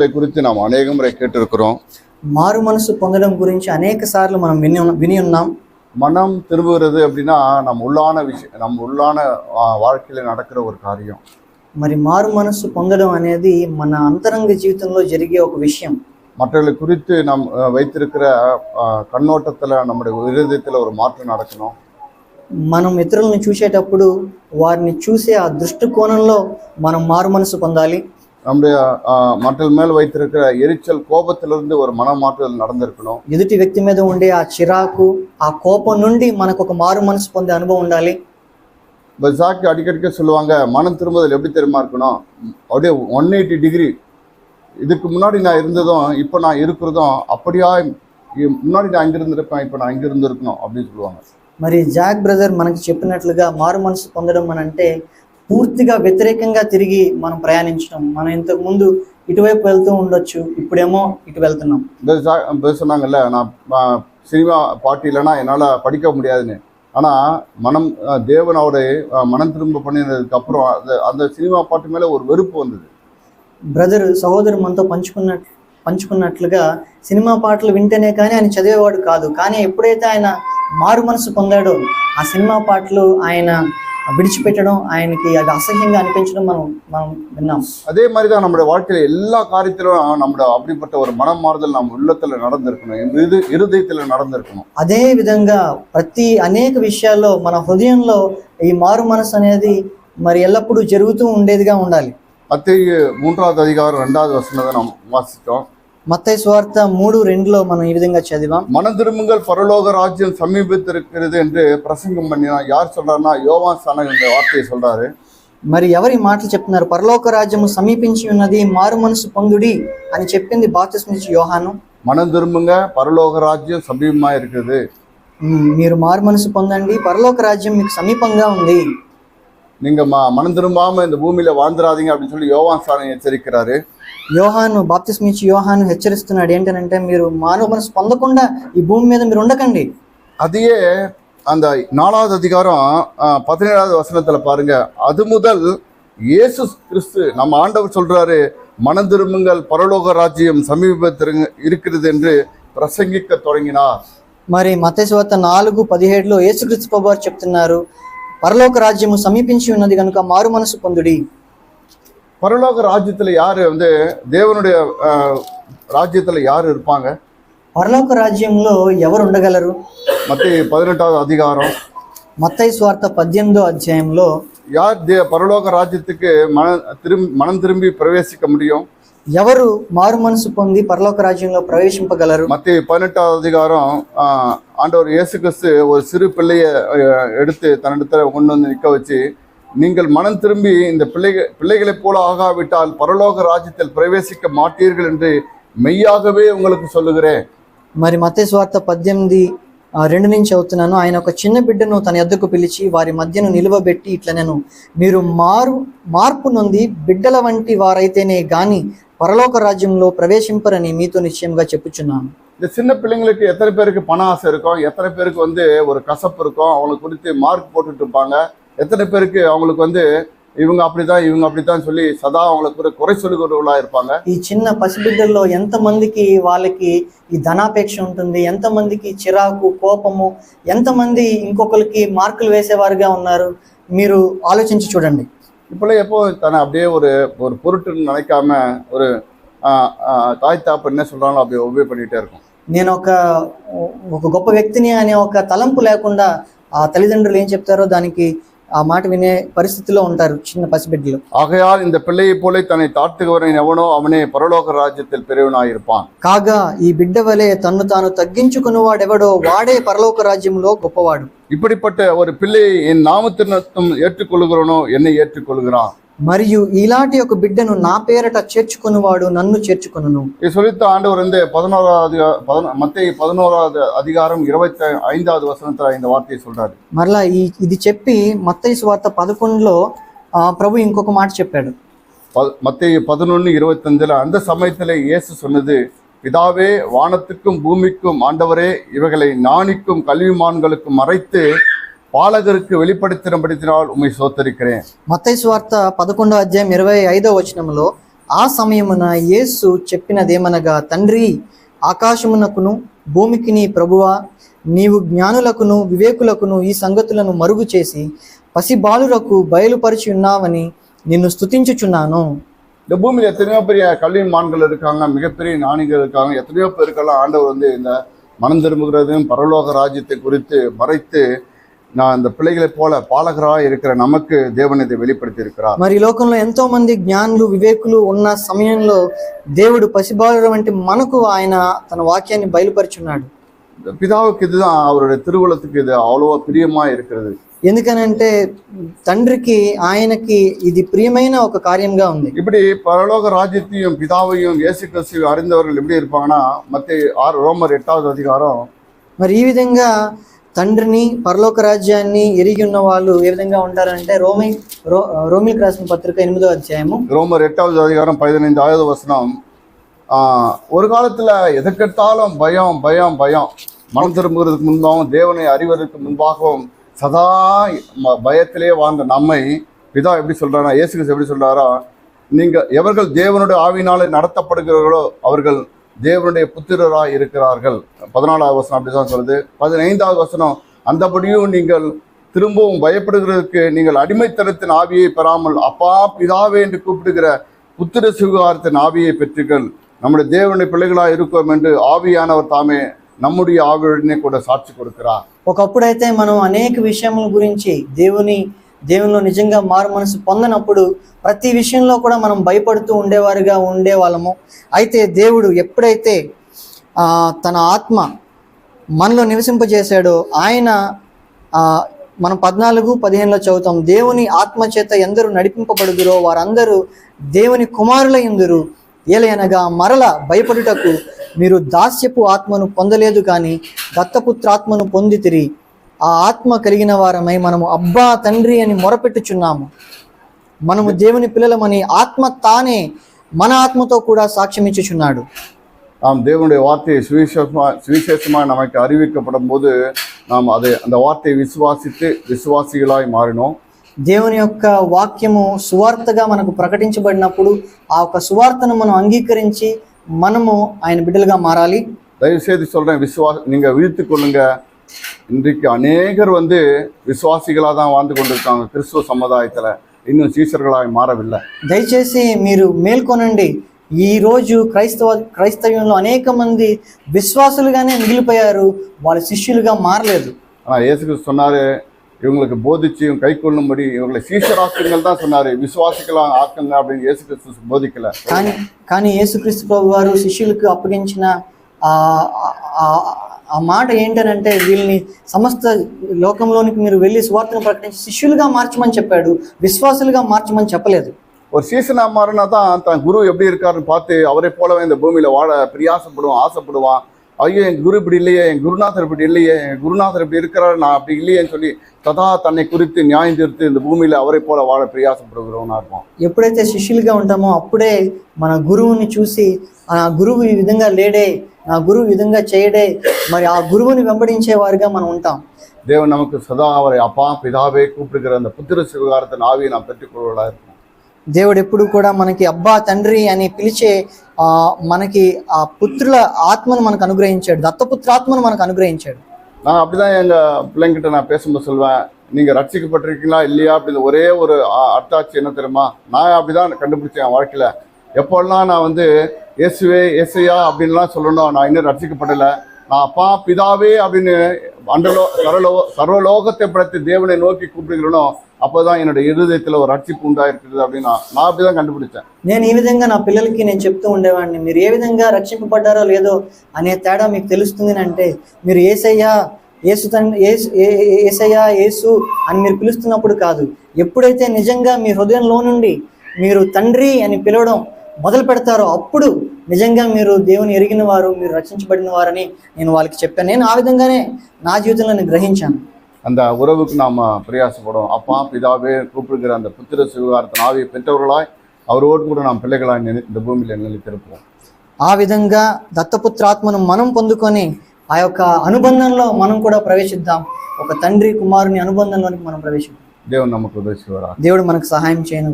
இதை குறித்து நாம் அநேக முறை கேட்டிருக்கிறோம் మారు మనసు పొందడం గురించి అనేక సార్లు మనం విని ఉన్న- విని ఉన్నాం மனம் திரும்புகிறது அப்படின்னா நம்ம உள்ளான விஷயம் நம்ம உள்ளான ஆ, வாழ்க்கையில நடக்கிற ஒரு காரியம் మరి మారు మనసు పొందడం అనేది మన అంతరంగ జీవితంలో జరిగే ఒక విషయం மற்றவர்களை குறித்து நாம் ஆ, வைத்திருக்கிற ஆ, கண்ணோட்டத்துல நம்முடைய இருதயத்துல ஒரு மாற்றம் நடக்கணும் మనం ఇతరులను చూసేటప్పుడు వారిని చూసే ఆ దృష్టికోణంలో మనం మారు మనసు పొందాలి நம்முடைய ஆ, மற்றவர்கள் மேல் வைத்திருக்கிற எரிச்சல் கோபத்திலிருந்து ஒரு மனமாற்றுதல் நடந்திருக்கணும் ఎదుటి వ్యక్తి మీద ఉండే ఆ చిరాకు ఆ కోపం నుండి మనకు ఒక మారు మనసు పొందే అనుభవం ఉండాలి இப்போ சாக்கி அடிக்கடிக்க சொல்லுவாங்க மனம் திரும்புதல் எப்படி தெரியுமா இருக்கணும் அப்படியே ஒன் எயிட்டி டிகிரி இதுக்கு முன்னாடி நான் இருந்ததும் இப்போ நான் இருக்கிறதும் அப்படியா இ- முன்னாடி நான் இங்க இருந்திருப்பேன் இப்போ நான் இங்க இருந்திருக்கணும் அப்படின்னு சொல்லுவாங்க మరి జాక్ బ్రదర్ మనకి చెప్పినట్లుగా మారు మనసు పొందడం అని అంటే పూర్తిగా వ్యతిరేకంగా తిరిగి మనం ప్రయాణించడం మనం ఇంతకుముందు ఇటువైపు వెళ్తూ ఉండొచ్చు ఇప్పుడేమో ఇటు వెళ్తున్నాం சொன்னாங்கல்ல நான் சினிமா பார்ட்டிலனா என்னால் படிக்க முடியாதுன்னு ஆனால் மனம் தேவனோட மனம் திரும்ப பண்ணினதுக்கு அப்புறம் அந்த அந்த சினிமா பாட்டு மேலே ஒரு வெறுப்பு வந்தது బ్రదర్ సహోదరు మనతో పంచుకున్న పంచుకున్నట్లుగా సినిమా పాటలు వింటేనే కానీ ఆయన చదివేవాడు కాదు కానీ ఎప్పుడైతే ఆయన మారు మనసు పొందాడో ఆ సినిమా పాటలు ఆయన విడిచిపెట్టడం ఆయనకి అది అసహ్యంగా అనిపించడం మనం మనం విన్నాం அதே மாதிரி தான் நம்முடைய வாழ்க்கையில எல்லா காரியத்திலும் நம்முடைய அப்படிப்பட்ட ஒரு மனம் மாறுதல் நம்ம உள்ளத்துல நடந்திருக்கணும் இது இருதயத்துல நடந்திருக்கணும் అదే విధంగా ప్రతి అనేక విషయాల్లో మన హృదయంలో ఈ మారు మనసు అనేది మరి ఎల్లప్పుడూ జరుగుతూ ఉండేదిగా ఉండాలి மத்திய மூன்றாவது அதிகாரம் ரெண்டாவது வசனத்தை நாம் வாசித்தோம் మత్తయి స్వార్థ మూడు రెండులో మనం ఈ విధంగా చదివాం மனம் திரும்புங்கள் பரலோக ராஜ்யம் சமீபத்திருக்கிறது என்று பிரசங்கம் பண்ணினா யார் சொல்றாருன்னா யோவான் சாணம் இந்த வார்த்தையை சொல்றாரு మరి ఎవరి మాటలు చెప్తున్నారు పరలోక రాజ్యము సమీపించి ఉన్నది మారు మనసు పొందుడి అని చెప్పింది బాప్తిస్మిచ్చి యోహాను மனம் திரும்புங்க பரலோக ராஜ்யம் சமீபமா இருக்குது "ఉమ్, మీరు మారు మనసు పొందండి పరలోక రాజ్యం మీకు సమీపంగా ఉంది நீங்க ம மனம் திரும்பாம இந்த பூமியில வாழ்ந்துடாதீங்க அப்படின்னு சொல்லி யோவான் சாணம் எச்சரிக்கிறாரு యోహాను బాప్తిస్మిచ్చి యోహాను హెచ్చరిస్తున్నాడు ఏంటనంటే మీరు మానవ మనసు పొందకుండా ఈ భూమి మీద మీరు ఉండకండి அதையே அந்த நாலாவது அதிகாரம் ஆஹ், பதினேழாவது வசனத்துல பாருங்க அது முதல் இயேசு கிறிஸ்து நம்ம ஆண்டவர் சொல்றாரு மனம் திரும்புங்கள் பரலோக ராஜ்யம் சமீபத்திரு இருக்கிறது என்று பிரசங்கிக்க தொடங்கினார் మరి మతేశ్వార్త నాలుగు పదిహేడులో యేసుక్రీస్తు ప్రభు వారు చెప్తున్నారు పరలోక రాజ్యము సమీపించి ఉన్నది కనుక మారు మనసు పొందుడి பரலோக ராஜ்யத்துல யாரு வந்து தேவனுடைய ஆஹ், ராஜ்யத்துல யார் இருப்பாங்க పరలోక రాజ్యంలో ఎవరు ఉండగలరు மத்திய பதினெட்டாவது அதிகாரம் మత్తయి స్వార్థ పద్దెనిమిదో అధ్యాయంలో யார் தே பரலோக ராஜ்யத்துக்கு மன திரும் மனம் திரும்பி பிரவேசிக்க முடியும் ఎవరు మారు మనసు పొంది పరలోక రాజ్యంలో ప్రవేశింపగలరు மத்திய பதினெட்டாவது அதிகாரம் ஆஹ், ஆண்டவர் இயேசு கிறிஸ்து ஒரு சிறு பிள்ளைய ஆஹ், எடுத்து தன்னிடத்துல கொண்டு வந்து நிற்க வச்சு நீங்கள் மனம் திரும்பி இந்த பிள்ளைகள் பிள்ளைகளைப் போல ஆகாவிட்டால் பரலோக ராஜ்யத்தில் பிரவேசிக்க மாட்டீர்கள் என்று மெய்யாகவே உங்களுக்கு சொல்லுகிறேன் మరి మత్తయి స్వార్థ పద్దెనిమిది ఆ, రెండు నుంచి అవుతున్నాను ఆయన ఒక చిన్న బిడ్డను తన ఎద్దకు పిలిచి వారి మధ్యను నిలువబెట్టి ఇట్లా నేను మీరు మారు మార్పు నొంది బిడ్డల వంటి వారైతేనే గాని పరలోక రాజ్యంలో ప్రవేశింపరని మీతో నిశ్చయంగా చెప్పుచున్నాను இந்த சின்ன பிள்ளைங்களுக்கு எத்தனை பேருக்கு பண ஆசை இருக்கும் எத்தனை பேருக்கு வந்து ஒரு கசப்பு இருக்கும் அவங்களுக்கு குறித்து மார்க் போட்டுட்டு இருப்பாங்க எத்தனை பேருக்கு அவங்களுக்கு வந்து இவங்க அப்படிதான் இவங்க அப்படித்தான் சொல்லி சதா அவங்களுக்கு ஒரு குறை சொல்லுகிறவர்களா இருப்பாங்க ఈ చిన్న పసిబిడ్డల్లో ఎంతమందికి వాళ్ళకి ఈ ధనాపేక్ష ఉంటుంది ఎంతమందికి చిరాకు కోపము ఎంతమంది ఇంకొకరికి మార్కులు వేసేవారుగా ఉన్నారు మీరు ఆలోచించి చూడండి இப்பெல்லாம் எப்போ தன்னை அப்படியே ஒரு ஒரு பொருட்டுன்னு நினைக்காம ஒரு ஆஹ், ஆஹ், தாய் தாப்பு என்ன சொல்றாங்களோ அப்படியே ஒபே பண்ணிட்டே இருக்கும் నేను ఒక ఒక గొప్ప వ్యక్తిని అనే ఒక తలంపు లేకుండా ఆ తల్లిదండ్రులు ఏం చెప్తారో దానికి ఆ మాట వినే పరిస్థితిలో ఉంటారు చిన్న పసిబిడ్డలు ஆகையால் இந்த பிள்ளையைப் போல தன்னை தாழ்த்துகிறவன் எவனோ அவனே பரலோக ராஜ்யத்தில் பெரியவனாயிருப்பான் కాగా ఈ బిడ్డ వలె తన్ను తాను తగ్గించుకుని వాడెవడో వాడే పరలోక రాజ్యంలో గొప్పవాడు இப்படிப்பட்ட ஒரு பிள்ளையை என் நாமத்தினத்தும் ஏற்றுக்கொள்கிறவனோ என்னை ஏற்றுக்கொள்கிறான் మరియు ఇలాంటి ఒక బిడ్డను నా పేరట చేర్చుకునివాడు நன்னு చేర్చుకొనును இது சொல்லித்த ஆண்டவர் வந்து பதினோராவது பதினோ மத்திய பதினோராவது அதிகாரம் இருபத்தி ஐந்தாவது வசனத்துல இந்த வார்த்தையை சொல்றாரு మరలా ఈ ఇది చెప్పి మత్తయి సువార్త పదకొండులో ఆ, ప్రభు ఇంకొక మాట చెప్పాడు ப- மத்தேயு பதினொன்னு இருபத்தஞ்சுல அந்த சமயத்துல இயேசு சொன்னது பிதாவே வானத்துக்கும் பூமிக்கும் ஆண்டவரே இவைகளை ஞானிக்கும் கல்விமான்களுக்கும் மறைத்து பாலகருக்கு வெளிப்படுத்தினபடித்தினால் உம்மை சோத்தரிக்கிறேன் మత్తయి సువార్త పదకొండో అధ్యాయం ఇరవై ఐదో వచనంలో ఆ సమయమున యేసు చెప్పినదేమనగా తండ్రి ఆకాశమునకును భూమికి నీ ప్రభువా నీవు జ్ఞానులకును వివేకులకును ఈ సంగతులను మరుగు చేసి పసిబాలురకు బయలుపరిచి ఉన్నావని నిన్ను స్తుతించుచున్నాను இந்த பூமியில் எத்தனையோ பெரிய கல்விமான்கள் இருக்காங்க மிகப்பெரிய ஞானிகள் இருக்காங்க எத்தனையோ பேருக்கெல்லாம் ஆண்டவர் வந்து இந்த மனம் திரும்புகிறதையும் பரலோக ராஜ்யத்தை குறித்து மறைத்து நான் இந்த பிள்ளைகளைப் போல பாலகராக இருக்கிற நமக்கு தேவன் இதை வெளிப்படுத்தி இருக்கிறார் మరి ఈ లోకంలో ఎంతో మంది జ్ఞానులు వివేకులు ఉన్న సమయంలో దేవుడు పసిబాలుర వంటి మనకు ఆయన తన వాక్యాన్ని బయలుపరిచున్నాడు இந்த பிதாவுக்கு இதுதான் அவருடைய திருவுளத்துக்கு இது அவ்வளவா பிரியமா இருக்கிறது ఎందుకనంటే తండ్రికి ఆయనకి ఇది ప్రియమైన ఒక కార్యంగా ఉంది இப்படி பரலோக ராஜ்யத்தையும் பிதாவையும் இயேசு கிறிஸ்துவை அறிந்தவர்கள் எப்படி இருப்பாங்கன்னா மத்திய ஆறு ரோமர் எட்டாவது அதிகாரம் మరి ఈ విధంగా తండ్రిని పరలోక రాజ్యాన్ని ఎరిగి ఉన్న వాళ్ళు ఏ విధంగా ఉంటారంటే రోమి రో రోమిలకు రాసిన పత్రిక ఎనిమిదో అధ్యాయము ரோமர் எட்டாவது அதிகாரம் பதினைந்தாவது வசனம் ஆஹ், ஒரு காலத்துல எதற்கெடுத்தாலும் பயம் பயம் பயம் மனம் திரும்புகிறதுக்கு முன்பாகவும் தேவனை அறிவதற்கு முன்பாகவும் சதா ம- பயத்திலே வாழ்ந்த நம்மை பிதா எப்படி சொல்றாரா இயேசு கிறிஸ்து எப்படி சொல்றாரா நீங்க எவர்கள் தேவனுடைய ஆவினாலே நடத்தப்படுகிறவர்களோ அவர்கள் தேவனுடைய புத்திரராய் இருக்கிறார்கள் பதினாலாவது வசனம் அப்படிதான் சொல்லுது பதினைந்தாவது வசனம் அந்தபடியும் நீங்கள் திரும்பவும் பயப்படுகிறதுக்கு நீங்கள் அடிமைத்தனத்தின் ஆவியை பெறாமல் அப்பா பிதாவே என்று கூப்பிடுகிற புத்திர சுகாரத்தின் ஆவியை பெற்றுங்கள் நம்முடைய தேவனுடைய பிள்ளைகளாக இருக்கோம் என்று ஆவியானவர் தாமே நம்முடைய ஆவியுடனே கூட சாட்சி கொடுக்கிறார் ఒకప్పుడైతే మనం అనేక విషయముల గురించి దేవుని దేవునిలో నిజంగా మారు మనసు పొందనప్పుడు ప్రతి విషయంలో కూడా మనం భయపడుతూ ఉండేవారుగా ఉండేవాళ్ళము. అయితే దేవుడు ఎప్పుడైతే తన ఆత్మ మనలో నివసింపజేశాడో ఆయన మనం పద్నాలుగు పదిహేనులో చదువుతాం దేవుని ఆత్మ చేత ఎందరూ నడిపింపబడుదురో వారందరూ దేవుని కుమారుల ఎందురు ఏలయనగా మరల భయపడుటకు మీరు దాస్యపు ఆత్మను పొందలేదు కానీ దత్తపుత్రాత్మను పొందితిరి. ఆ ఆత్మ కలిగిన వారమై మనము అబ్బా తండ్రి అని మొరపెట్టుచున్నాము మనము దేవుని పిల్లలమని ఆత్మ తానే మన ఆత్మతో కూడా సాక్ష్యం ఇచ్చుచున్నాడు நாம் தேவனுடைய வார்த்தையை சுவிசேஷமா சுவிசேஷமாக நமக்கு அறிவிக்கப்படும் போது நாம் அதை அந்த வார்த்தையை விசுவாசித்து விசுவாசிகளாய் மாறினோம் దేవుని యొక్క వాక్యము సువార్తగా మనకు ప్రకటించబడినప్పుడు ఆ యొక్క సువార్తను మనం అంగీకరించి మనము ఆయన బిడ్డలుగా మారాలి தயவு செய்து சொல்றேன் விசுவா நீங்க விழித்து கொள்ளுங்க இன்றைக்கு அநேகர் வந்து விசுவாசிகளாக தான் வாழ்ந்து கொண்டிருக்காங்க கிறிஸ்துவ சமுதாயத்துல இன்னும் சீசர்களாய் மாறவில்லை దయచేసి మీరు మేల్కొనండి ఈ రోజు క్రైస్తవ క్రైస్తవ్యంలో అనేక మంది విశ్వాసులుగానే మిగిలిపోయారు వాళ్ళ శిష్యులుగా మారలేదు ஆனால் இயேசு கிறிஸ்து சொன்னாரு இவங்களுக்கு போதிச்சு இவங்க கை கொள்ளும்படி இவங்களை சீஷராக்குங்கள் தான் சொன்னாரு விசுவாசிக்கலாம் ஆக்குங்க அப்படின்னு இயேசு கிறிஸ்து போதிக்கல కానీ కానీ యేసుక్రీస్తు ప్రభు వారు శిష్యులకు అప్పగించిన ఆ ఆ- ఆ మాట ఏంటనంటే వీళ్ళని సమస్త లోకంలోనికి మీరు వెళ్ళి సువార్తను ప్రకటించి శిష్యులుగా మార్చమని చెప్పాడు విశ్వాసులుగా మార్చమని చెప్పలేదు ஒரு சீசனா மாறினா தான் தன் குரு எப்படி இருக்காருன்னு பார்த்து அவரை போலவே இந்த பூமியில வாழ பிரியாசப்படுவான் ஆசைப்படுவான் ஐயோ என் குரு இப்படி இல்லையே என் குருநாதர் இப்படி இல்லையே என் குருநாதர் இப்படி இருக்கிறாரு நான் அப்படி இல்லையேன்னு சொல்லி சதா தன்னை குறித்து நியாயம் தீர்த்து இந்த பூமியில அவரை போல வாழ பிரியாசப்படுகிறவனா இருப்பான் ఎప్పుడైతే శిష్యులుగా ఉంటామో అప్పుడే మన గురువుని చూసి ఆ గురువు ఈ విధంగా లేడే నా గురువు ఈ విధంగా చేయడే మరి ఆ గురువుని వెంబడించే వారిగా మనం ఉంటాం தேவன் நமக்கு சதா அவரை அப்பா பிதாவே கூப்பிடுகிற அந்த புத்திர சிவகாரத்தின் ஆவியை நாம் பெற்றுக்கொள்வதா இருக்கும் దేవుడు ఎప్పుడు కూడా మనకి అబ్బా తండ్రి అని పిలిచే ఆ మనకి ఆ పుత్రుల ఆత్మను మనకు అనుగ్రహించాడు దత్తపుత్రాత్మను మనకు అనుగ్రహించాడు நான் அப்படிதான் எங்க பிள்ளைங்கிட்ட நான் பேசும்போது சொல்வேன் நீங்க ரட்சிக்கப்பட்டிருக்கீங்களா இல்லையா அப்படின்னு ஒரே ஒரு அ- அட்டாட்சி என்ன தெரியுமா நான் அப்படிதான் கண்டுபிடிச்சேன் என் வாழ்க்கையில எப்போல்லாம் நான் வந்து இயேசுவே இயேசையா அப்படின்லாம் சொல்லணும் நான் இன்னும் ரட்சிக்கப்படல நான் அப்பா பிதாவே அப்படின்னு அண்டலோ சரலோ சர்வலோகத்தை படைத்து தேவனை நோக்கி கூப்பிடுகிறனோ அப்போதான் என்னோட இருதயத்துல ஒரு ரட்சிப்பு உண்டாயிருக்கிறது அப்படின்னு நான் நான் அப்படிதான் கண்டுபிடிச்சேன் నేను ఈ విధంగా నా పిల్లలకి నేను చెప్తూ ఉండేవాడిని మీరు ఏ విధంగా రక్షింపబడ్డారో లేదో అనే తేడా మీకు తెలుస్తుంది అంటే మీరు ఏసయ్యా ఏసు తండ్రి ఏసు ఏ- ఏ- ఏసయ్యా ఏసు అని మీరు పిలుస్తున్నప్పుడు కాదు ఎప్పుడైతే నిజంగా మీ హృదయంలో నుండి మీరు తండ్రి అని పిలవడం మొదలు పెడతారో అప్పుడు నిజంగా మీరు దేవుని ఎరిగిన వారు మీరు రక్షించబడిన వారని నేను వాళ్ళకి చెప్పాను నేను ఆ విధంగానే నా జీవితంలో నేను గ్రహించాను அந்த உறவுக்கு நாம பிரயாசப்படும் அப்பா பிதாவே கூப்பிடுகிற அந்த புத்திர சிவகாரத்தின் ஆவியை பெற்றவர்களாய் அவரோடு கூட நாம் பிள்ளைகளாய் நினை- இந்த பூமியில நிலைத்திருப்போம் ఆ విధంగా దత్తపుత్రాత్మను మనం పొందుకొని ఆ యొక్క అనుబంధంలో మనం కూడా ప్రవేశిద్దాం ఒక తండ్రి కుమారుని అనుబంధంలోనికి మనం ప్రవేశిద్దాం தேவன் நமக்கு உதவி செய்வாரா దేవుడు మనకు సహాయం చేయను